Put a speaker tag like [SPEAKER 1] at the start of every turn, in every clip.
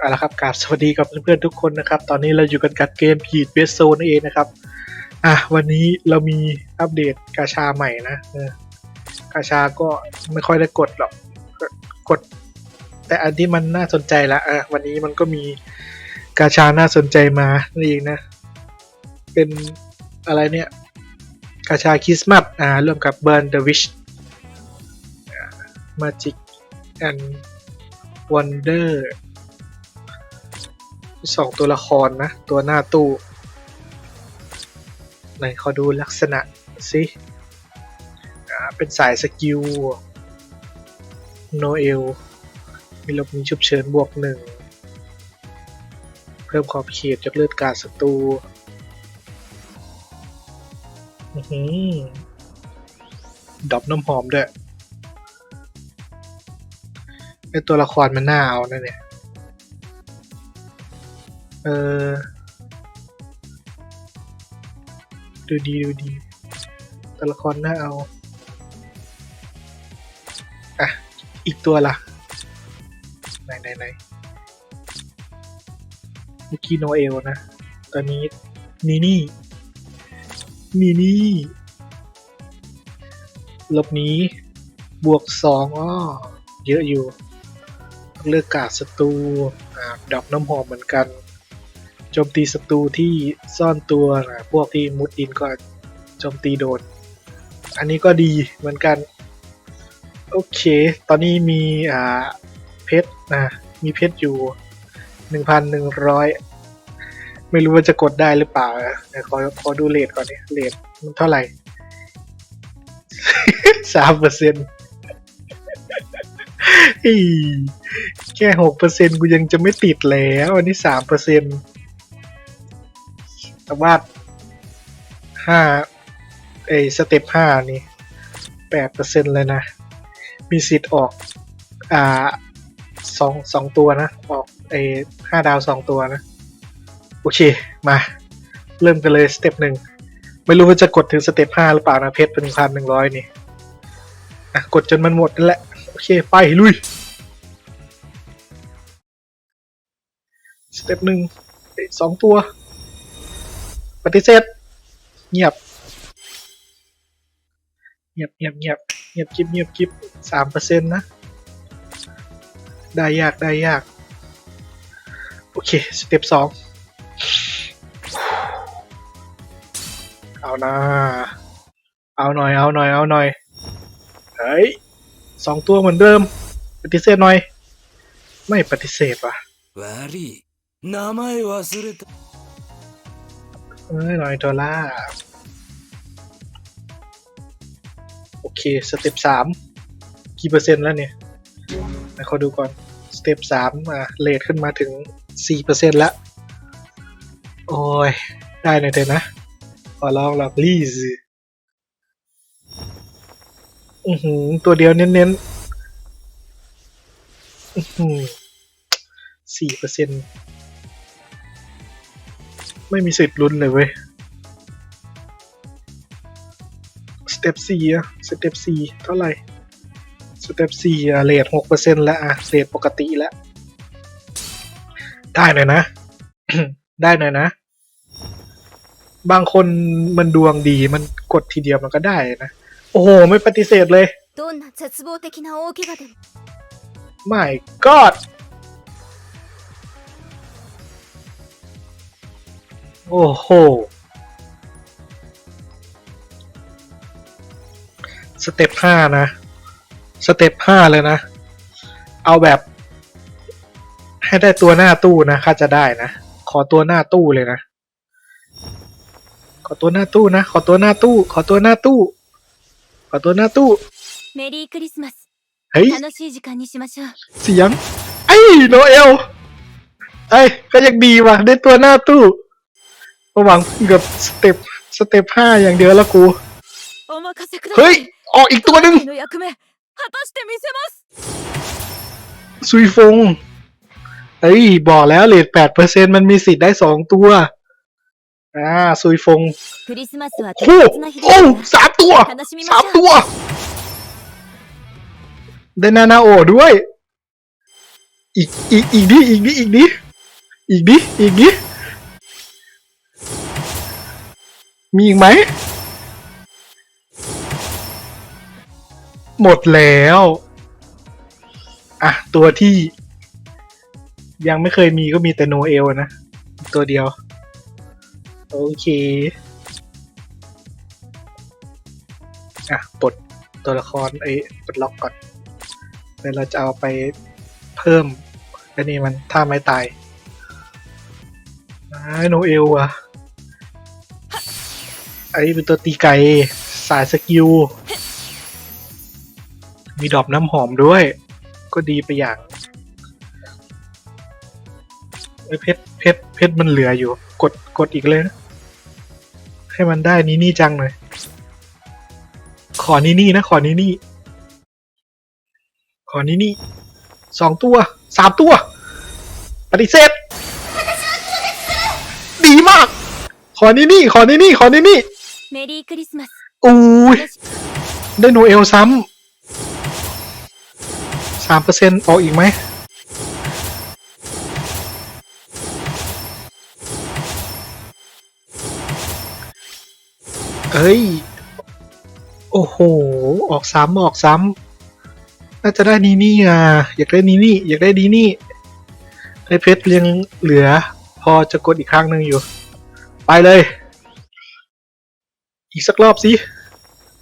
[SPEAKER 1] เอาละครับกราบสวัสดีกับเพื่อนๆทุกคนนะครับ ตอนนี้เราอยู่กันกับเกมพีดเบสโซนเองนะครับ อะวันนี้เรามีอัปเดตกาชาใหม่นะกาชาก็ไม่ค่อยได้กดหรอกกด แต่อันที่มันน่าสนใจละอะวันนี้มันก็มีกาชาน่าสนใจมานั่นเองนะ เป็นอะไรเนี่ยกาชาคริสต์มาสอ่าร่วมกับ Burn the Witch อ่า Magic and Wonder สองตัวละครนะ ตัวหน้าตู้ ไหนขอดูลักษณะสิอ่าเป็นสายสกิลโนเอลมีลบมีฉุบเฉินบวกหนึ่งเพิ่มขอบเขตจากเลือดกาดศัตรูดรอปน้ำหอมด้วยไอตัวละครมันน่าเอานะเนี่ย เออ ดูดีดูดีตัวละครน่าเอา อะ อีกตัวล่ะ ไหนไหนไหนเมื่อกี้โนเอลนะ ตอนนี้นีนี่นีนี่ลบนี้ บวกสองอ้อเยอะอยู่ เลือกกาดศัตรูดอกน้ำหอมเหมือนกัน โจมตีศัตรูที่ซ่อนตัวนะพวกที่มุดดินก็โจมตีโดน อันนี้ก็ดีเหมือนกัน โอเค ตอนนี้มีอ่าเพชรนะมีเพชรอยู่หนึ่งพันหนึ่งร้อยไม่รู้ว่าจะกดได้หรือเปล่านะเดี๋ยขอขอดูเลทก่อนเนี่ยเลทมันเท่าไหร่สามเปอร์เซ็นต์แค่หกเปอร์เซ็นกูยังจะไม่ติดแล้ว อันนี้สามเปอร์เซ็นต์ แต่ว่าห้าเอสเต็ปห้านี่แปดเปอร์เซ็นต์เลยนะ มีสิทธิ์ออก อ่าสองสองตัวนะ ออกเอห้าดาวสองตัวนะ โอเค มา เริ่มกันเลยสเต็ปหนึ่ง ไม่รู้ว่าจะกดถึงสเต็ปห้าหรือเปล่านะ เพชรเป็นพันหนึ่งร้อยนี่อะกดจนมันหมดนั่นแหละ โอเค ไป ลุย สเต็ปหนึ่งเอสองตัว ปฏิเสธ เงียบ เงียบเงียบเงียบเงียบกิบเงียบกิบสามเปอร์เซ็นต์นะ ได้ยากได้ยาก โอเค สเต็ปสอง เอานะเอาหน่อย เอาหน่อย เอาหน่อย เฮ้ยสองตัวเหมือนเดิม ปฏิเสธหน่อย ไม่ปฏิเสธว่ะ
[SPEAKER 2] 悪い名前忘れた
[SPEAKER 1] เอ้ยหน่อยดอลลาร์โอเค สเต็ปสามกี่เปอร์เซ็นต์แล้วเนี่ยไหนขอดูก่อน สเต็ปสามอะเลทขึ้นมาถึงสี่เปอร์เซ็นต์แล้วโอ้ย ได้หน่อยเถอะนะขอลองลองลีสอือหือ ตัวเดียวเน้นๆ อือหือสี่เปอร์เซ็นต์ ไม่มีสิทธิ์ลุ้นเลยเว้ยสเต็ปสี่อะสเต็ปสี่เท่าไหร่สเต็ปสี่อะเลทหกเปอร์เซ็นต์ละอะเลทปกติแล้วได้หน่อยนะ ได้หน่อยนะ บางคนมันดวงดีมันกดทีเดียวมันก็ได้นะ โอ้โห ไม่ปฏิเสธเลย My God โอ้โห สเต็ปห้านะ สเต็ปห้าเลยนะ เอาแบบ ให้ได้ตัวหน้าตู้นะข้าจะได้นะ ขอตัวหน้าตู้เลยนะ ขอตัวหน้าตู้นะ ขอตัวหน้าตู้ ขอตัวหน้าตู้ ขอตัวหน้าตู้ เม
[SPEAKER 3] รีคริสต์มาสเฮ้ย
[SPEAKER 1] เสียง ไอ้โนเอลไอ้ก็ยังดีว่ะได้ตัวหน้าตู้ ระหว่างเกือบสเต็ปสเต็ปห้าอย่างเดียวแล้วกู เฮ้ย ออกอีกตัวหนึ่งซุยฟงเอ้ย บอกแล้วเลทแปดเปอร์เซ็นมันมีสิทธิ์ได้สองตัว อ่าซุยฟงโอ้โอ้สามตัวสามตัวเดนานาโอด้วย อีกอีกอีกดิอีกดิอีกดิอีกดิอีก มีอีกไหม หมดแล้ว อะ ตัวที่ ยังไม่เคยมีก็มีแต่โนเอลนะ ตัวเดียว โอเค อะ ปลดตัวละครไอ้ปลดล็อกก่อนเดี๋ยวเราจะเอาไปเพิ่มอันนี้มันท่าไม้ตายไอ้โนเอลอะ ไอ้เป็นตัวตีไก่สายสกิล มีดอกน้ำหอมด้วย ก็ดีไปอย่างไอ้เพชรเพชรเพชรมันเหลืออยู่ กดกดอีกเลยนะให้มันได้นี่นี่จังหน่อยขอนี่นี่นะ ขอนี่นี่ขอนี่นี่สองตัวสามตัว ปฏิเสธดีมาก ขอนี่นี่ขอนี่นี่ขอนี่นี่
[SPEAKER 3] เมรีคริสต์มา
[SPEAKER 1] ส
[SPEAKER 3] โอ้ย
[SPEAKER 1] ได้โนเอลซ้ำสามเปอร์เซ็นต์ออกอีกไหมเอ้ย โอ้โห ออกซ้ำออกซ้ำน่าจะได้ดีนี่อะ อยากได้ดีนี่ อยากได้ดีนี่ไอเพชรยังเหลือ พอจะกดอีกครั้งหนึ่งอยู่ ไปเลย อีกสักรอบสิ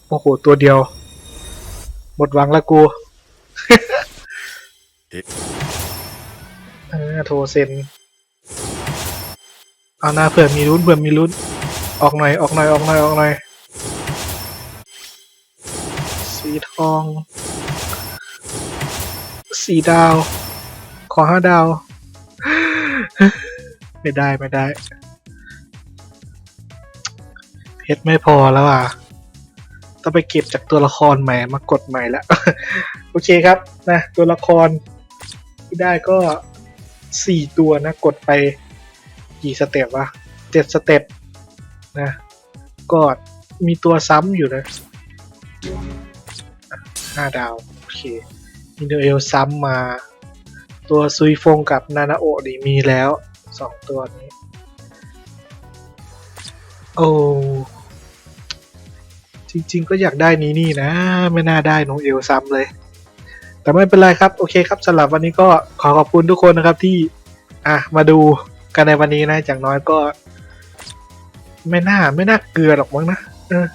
[SPEAKER 1] โอ้โห ตัวเดียว หมดหวังละกู เออโทรเซ็น เอาหน้าเผื่อมีลุ้นเผื่อมีลุ้น ออกหน่อย ออกหน่อย ออกหน่อย ออกหน่อย สีทอง สีดาว ขอห้าดาว ไม่ได้ ไม่ได้ เพชรไม่พอแล้วอะ ต้องไปเก็บจากตัวละครใหม่มากดใหม่แล้ว โอเคครับนะตัวละครที่ได้ก็สี่ตัวนะ กดไปกี่สเต็ปวะเจ็ดสเต็ปนะก็มีตัวซ้ำอยู่นะห้าดาวโอเคมินเดอลซ้ำมา ตัวซุยฟงกับนานาโอะนี่มีแล้วสองตัวนี้ โอ้ ริง ๆ ก็อยากได้นี้นี่นะ ไม่น่าได้น้องเอลซ้ำเลย แต่ไม่เป็นไรครับ โอเคครับสำหรับวันนี้ก็ขอขอบคุณทุกคนนะครับที่ อะ มาดูกันในวันนี้นะอย่างน้อยก็ ไม่น่าไม่น่าเกลือหรอกมั้งนะเออ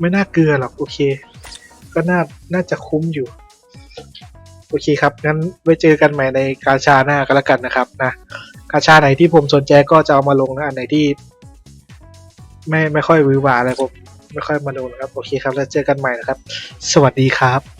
[SPEAKER 1] ไม่น่าเกลือหรอกโอเค ก็น่าน่าจะคุ้มอยู่ โอเคครับงั้นไว้เจอกันใหม่ในกาชาหน้าก็แล้วกันนะครับนะกาชาไหนที่ผมสนใจก็จะเอามาลงนะอันไหนที่ไม่ไม่ค่อยวือหวาอะไรผม ไม่ค่อยมาดูนะครับ โอเคครับ แล้วเจอกันใหม่นะครับ สวัสดีครับ